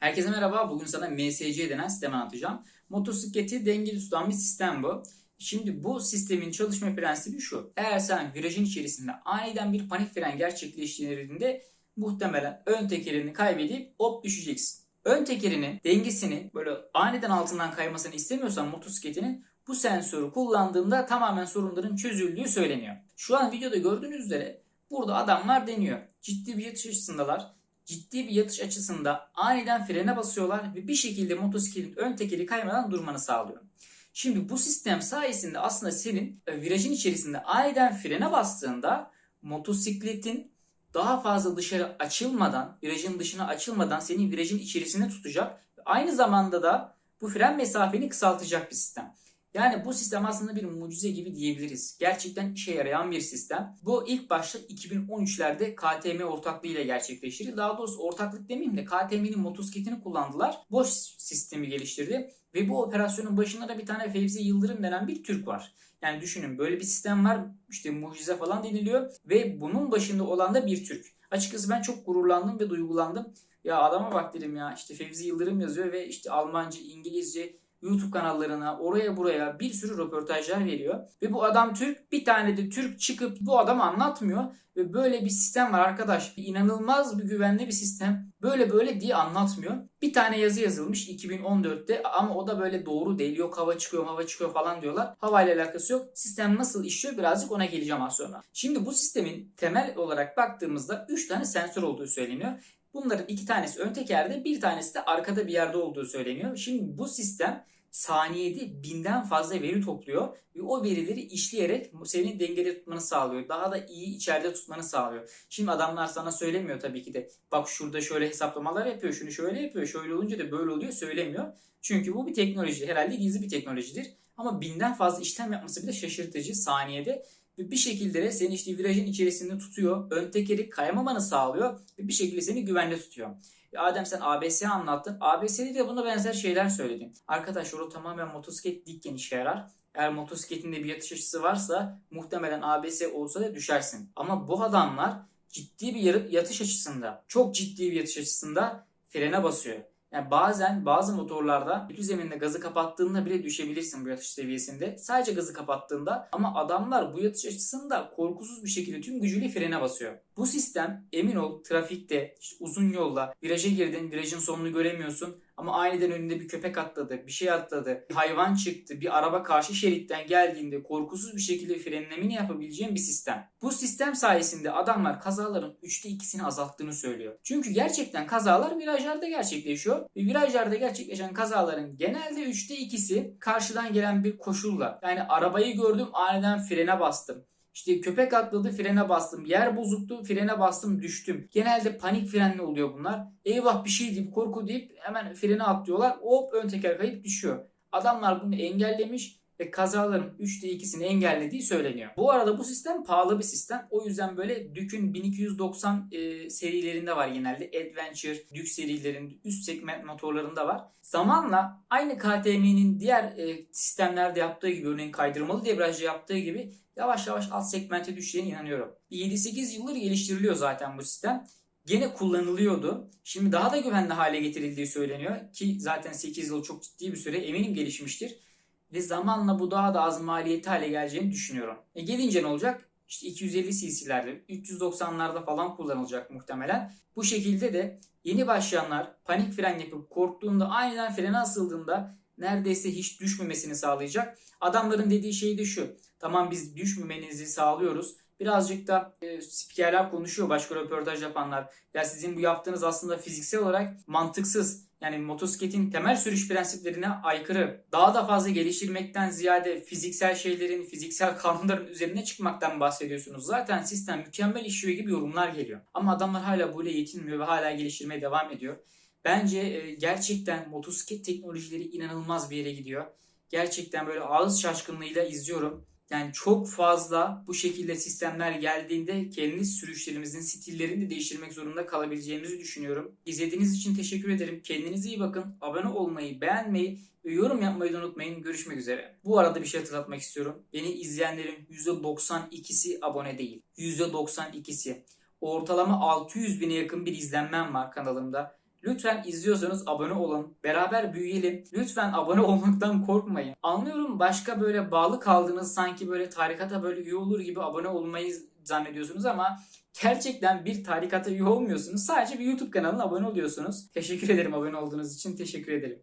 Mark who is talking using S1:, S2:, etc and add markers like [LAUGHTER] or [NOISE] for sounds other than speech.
S1: Herkese merhaba. Bugün sana MSC denen sistemi anlatacağım. Motosikleti dengeli tutan bir sistem bu. Şimdi bu sistemin çalışma prensibi şu. Eğer sen virajın içerisinde aniden bir panik fren gerçekleştiğinde muhtemelen ön tekerini kaybedip hop düşeceksin. Ön tekerinin dengesini böyle aniden altından kaymasını istemiyorsan motosikletinin bu sensörü kullandığında tamamen sorunların çözüldüğü söyleniyor. Şu an videoda gördüğünüz üzere burada adamlar deniyor. Ciddi bir yatış açısındalar ciddi bir yatış açısında aniden frene basıyorlar ve bir şekilde motosikletin ön tekeri kaymadan durmanı sağlıyor. Şimdi bu sistem sayesinde aslında senin e, virajın içerisinde aniden frene bastığında motosikletin daha fazla dışarı açılmadan, virajın dışına açılmadan seni virajın içerisinde tutacak. Aynı zamanda da bu fren mesafeni kısaltacak bir sistem. Yani bu sistem aslında bir mucize gibi diyebiliriz. Gerçekten işe yarayan bir sistem. Bu ilk başta 2013'lerde KTM ortaklığıyla gerçekleştirildi. Daha doğrusu ortaklık demeyeyim de KTM'nin motosikletini kullandılar. Boş sistemi geliştirdi. Ve bu operasyonun başında da bir tane Fevzi Yıldırım denen bir Türk var. Yani düşünün böyle bir sistem var işte mucize falan deniliyor ve bunun başında olan da bir Türk. Açıkçası ben çok gururlandım ve duygulandım. Ya adama bak dedim ya işte Fevzi Yıldırım yazıyor ve işte Almanca, İngilizce, YouTube kanallarına oraya buraya bir sürü röportajlar veriyor. Ve bu adam Türk bir tane de Türk çıkıp bu adamı anlatmıyor. Ve böyle bir sistem var arkadaş. İnanılmaz bir güvenli bir sistem. Böyle böyle diye anlatmıyor. Bir tane yazı yazılmış 2014'te ama o da böyle doğru değil. Yok hava çıkıyor hava çıkıyor falan diyorlar. Havayla alakası yok. Sistem nasıl işliyor birazcık ona geleceğim az sonra. Şimdi bu sistemin temel olarak baktığımızda 3 tane sensör olduğu söyleniyor. Bunların iki tanesi ön tekerde, bir tanesi de arkada bir yerde olduğu söyleniyor. Şimdi bu sistem saniyede binden fazla veri topluyor ve o verileri işleyerek senin dengede tutmanı sağlıyor. Daha da iyi içeride tutmanı sağlıyor. Şimdi adamlar sana söylemiyor tabii ki de bak şurada şöyle hesaplamalar yapıyor, şunu şöyle yapıyor, şöyle olunca da böyle oluyor söylemiyor. Çünkü bu bir teknoloji. Herhalde gizli bir teknolojidir. Ama binden fazla işlem yapması bile şaşırtıcı saniyede ve bir şekilde de seni işte virajın içerisinde tutuyor. Ön tekeri kayamamanı sağlıyor ve bir şekilde seni güvende tutuyor. Adem sen ABS anlattın. ABS'de de buna benzer şeyler söyledin. Arkadaşlar o tamamen motosiklet dikken işe yarar. Eğer motosikletinde bir yatış açısı varsa muhtemelen ABS olsa da düşersin. Ama bu adamlar ciddi bir yatış açısında, çok ciddi bir yatış açısında frene basıyor. Yani bazen bazı motorlarda kötü zeminde gazı kapattığında bile düşebilirsin bu yatış seviyesinde. Sadece gazı kapattığında ama adamlar bu yatış açısında korkusuz bir şekilde tüm gücüyle frene basıyor. Bu sistem emin ol trafikte işte uzun yolda viraja girdin virajın sonunu göremiyorsun ama aniden önünde bir köpek atladı, bir şey atladı, bir hayvan çıktı, bir araba karşı şeritten geldiğinde korkusuz bir şekilde frenlemini yapabileceğin bir sistem. Bu sistem sayesinde adamlar kazaların 3'te 2'sini azalttığını söylüyor. Çünkü gerçekten kazalar virajlarda gerçekleşiyor. Ve virajlarda gerçekleşen kazaların genelde 3'te 2'si karşıdan gelen bir koşulla. Yani arabayı gördüm aniden frene bastım işte köpek atladı frene bastım. Yer bozuktu frene bastım düştüm. Genelde panik frenli oluyor bunlar. Eyvah bir şey deyip korku deyip hemen frene atlıyorlar. Hop ön teker kayıp düşüyor. Adamlar bunu engellemiş ve kazaların 3'te 2'sini engellediği söyleniyor. Bu arada bu sistem pahalı bir sistem. O yüzden böyle Duke'ün 1290 e, serilerinde var genelde. Adventure, Duke serilerinin üst segment motorlarında var. Zamanla aynı KTM'nin diğer e, sistemlerde yaptığı gibi örneğin kaydırmalı debriyajla yaptığı gibi yavaş yavaş alt segmente düşeceğine inanıyorum. 7-8 yıldır geliştiriliyor zaten bu sistem. Gene kullanılıyordu. Şimdi daha da güvenli hale getirildiği söyleniyor ki zaten 8 yıl çok ciddi bir süre eminim gelişmiştir. Ve zamanla bu daha da az maliyeti hale geleceğini düşünüyorum. E gelince ne olacak? İşte 250 cc'lerde, 390'larda falan kullanılacak muhtemelen. Bu şekilde de yeni başlayanlar panik fren yapıp korktuğunda aniden frene asıldığında neredeyse hiç düşmemesini sağlayacak. Adamların dediği şey de şu. Tamam biz düşmemenizi sağlıyoruz. Birazcık da e, spikerler konuşuyor başka röportaj yapanlar. Ya sizin bu yaptığınız aslında fiziksel olarak mantıksız. Yani motosikletin temel sürüş prensiplerine aykırı. Daha da fazla geliştirmekten ziyade fiziksel şeylerin, fiziksel kanunların üzerine çıkmaktan bahsediyorsunuz. Zaten sistem mükemmel işliyor gibi yorumlar geliyor. Ama adamlar hala böyle yetinmiyor ve hala geliştirmeye devam ediyor. Bence e, gerçekten motosiklet teknolojileri inanılmaz bir yere gidiyor. Gerçekten böyle ağız şaşkınlığıyla izliyorum. Yani çok fazla bu şekilde sistemler geldiğinde kendi sürüşlerimizin stillerini de değiştirmek zorunda kalabileceğimizi düşünüyorum. İzlediğiniz için teşekkür ederim. Kendinize iyi bakın. Abone olmayı, beğenmeyi ve yorum yapmayı da unutmayın. Görüşmek üzere. Bu arada bir şey hatırlatmak istiyorum. Beni izleyenlerin %92'si abone değil. %92'si. Ortalama 600 bine yakın bir izlenmem var kanalımda. Lütfen izliyorsanız abone olun. Beraber büyüyelim. Lütfen abone [LAUGHS] olmaktan korkmayın. Anlıyorum başka böyle bağlı kaldığınız sanki böyle tarikata böyle üye olur gibi abone olmayı zannediyorsunuz ama gerçekten bir tarikata üye olmuyorsunuz. Sadece bir YouTube kanalına abone oluyorsunuz. Teşekkür ederim abone olduğunuz için. Teşekkür ederim.